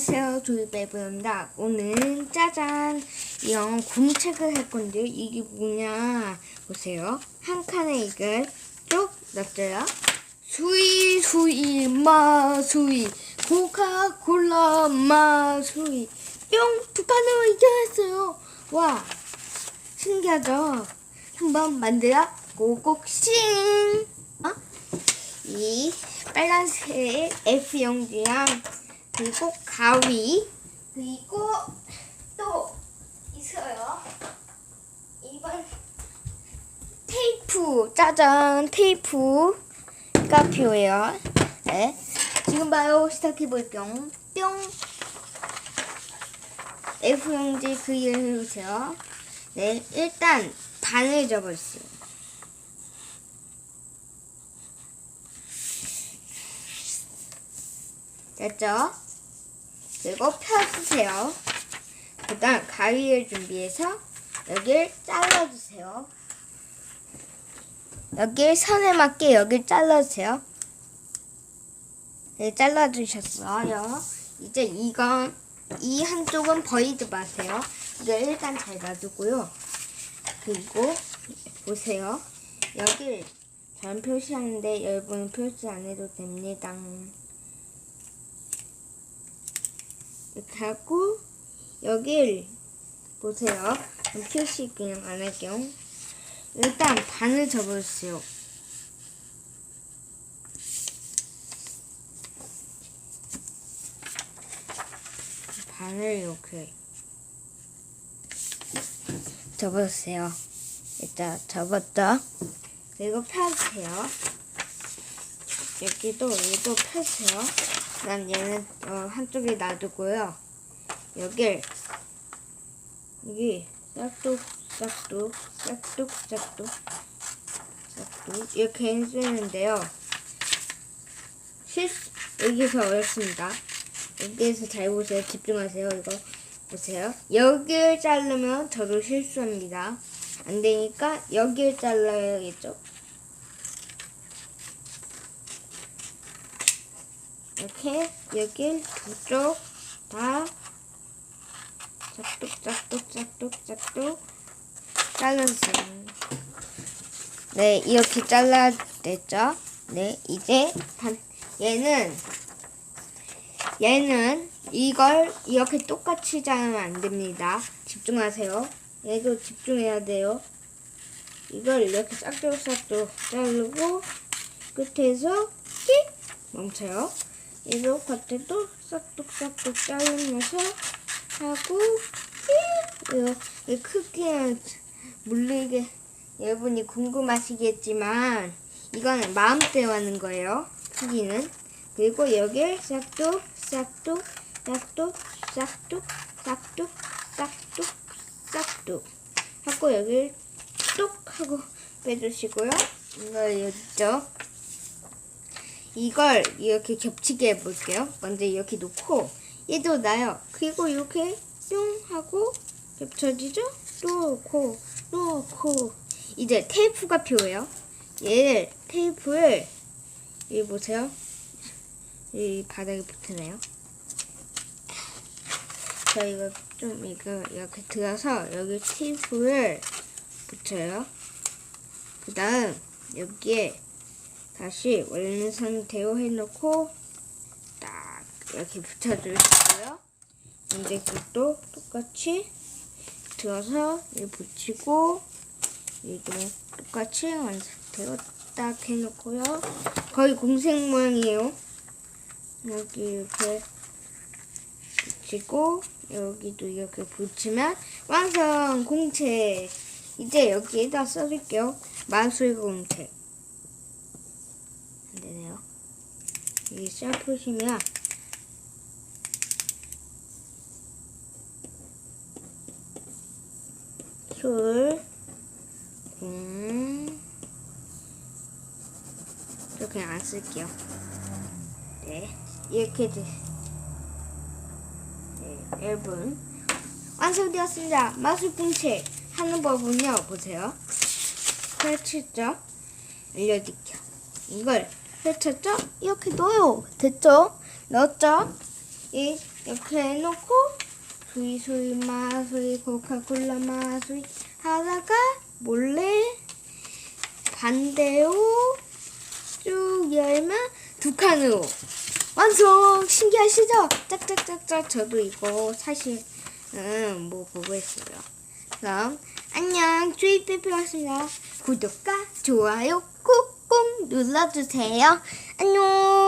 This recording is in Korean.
안녕하세요. 조이베브입니다. 오늘 짜잔. 이런 공책을 할 건데요. 이게 뭐냐? 보세요. 한 칸에 이걸 쭉 넣었어요 수이 수이 마수이. 코카콜라 마수이. 뿅두 칸으로 이겨냈어요. 와! 신기하죠? 한번 만들어 고고싱! 어? 이 빨간색 F 용지랑 그리고 가위 그리고 또 있어요. 이번 테이프 짜잔 테이프가 필요해요. 네 지금 바로 시작해 볼게요. 뿅 F 용지 그려주세요. 네 일단 반을 접었어요. 됐죠? 그리고 펴주세요. 그 다음 가위를 준비해서 여기를 잘라주세요. 여기 선에 맞게 여기를 잘라주세요. 네, 잘라주셨어요. 이제 이건 이 한쪽은 버리지 마세요. 이거 일단 잘 놔두고요. 그리고 보세요. 여기 전 표시하는데 여러분 표시 안 해도 됩니다. 이렇게 하고 여길 보세요. 표시 그냥 안 할게요. 일단 반을 접어주세요. 반을 이렇게 접어주세요. 일단 접었죠? 그리고 펴주세요. 여기도 여기도 펴주세요. 난 얘는 어, 한쪽에 놔두고요. 여길 여기 짝뚝 짝뚝 짝뚝 짝뚝 짝뚝 이렇게 해주는데요. 실수 여기서 어렵습니다. 여기에서 잘 보세요. 집중하세요. 이거 보세요. 여기를 자르면 저도 실수합니다. 안 되니까 여기를 잘라야겠죠. 이렇게 여길 두 쪽 다 짝뚝 짝뚝 짝뚝 짝뚝 잘라주세요. 네 이렇게 잘라냈죠. 네 이제 반 얘는 얘는 이걸 이렇게 똑같이 자르면 안 됩니다. 집중하세요. 얘도 집중해야 돼요. 이걸 이렇게 싹둑싹둑 자르고 끝에서 끽 멈춰요. 얘도 겉에도 싹둑싹둑 자르면서 하고 끽이 크기는 물리게 여러분이 궁금하시겠지만 이거는 마음대로 하는 거예요. 크기는 그리고 여기를 싹둑 싹둑 싹둑 싹둑 싹둑 싹둑 싹둑 하고 여기를 뚝 하고 빼주시고요. 이걸 여기죠. 이걸 이렇게 겹치게 해볼게요. 먼저 이렇게 놓고 얘도 나요. 그리고 이렇게 뿅 하고 겹쳐지죠? 또 놓고 또 놓고 이제 테이프가 필요해요. 얘를 테이프를 여기 보세요. 이 바닥에 붙으네요. 자 이거 좀 이거 이렇게 들어서 여기 테이프를 붙여요. 그 다음 여기에 다시 원래 상태로 해놓고 딱 이렇게 붙여주시고요. 이제 그것도 똑같이 들어서 이 붙이고 이도 똑같이 완성태로 딱 해놓고요. 거의 공색 모양이에요. 여기 이렇게 붙이고 여기도 이렇게 붙이면 완성 공책. 이제 여기에다 써줄게요. 마술 공책. 안 되네요. 쫙 보시면 술, 공, 이렇게 안 쓸게요. 네, 이렇게 돼. 네, 여러분 완성되었습니다. 마술 공책 하는 법은요, 보세요. 펼쳤죠? 알려드릴게요. 이걸 펼쳤죠? 이렇게 넣어요. 됐죠? 넣었죠? 이 이렇게 해놓고 수이 수이 마수이 코카콜라 마수이 하다가 몰래 반대로 쭉 열면 두 칸으로 완성! 신기하시죠? 짝짝짝짝 저도 이거 사실 음, 뭐 보고 했어요. 그럼 안녕 주입배표였습니다. 구독과 좋아요 꾹 꾹 눌러주세요. 안녕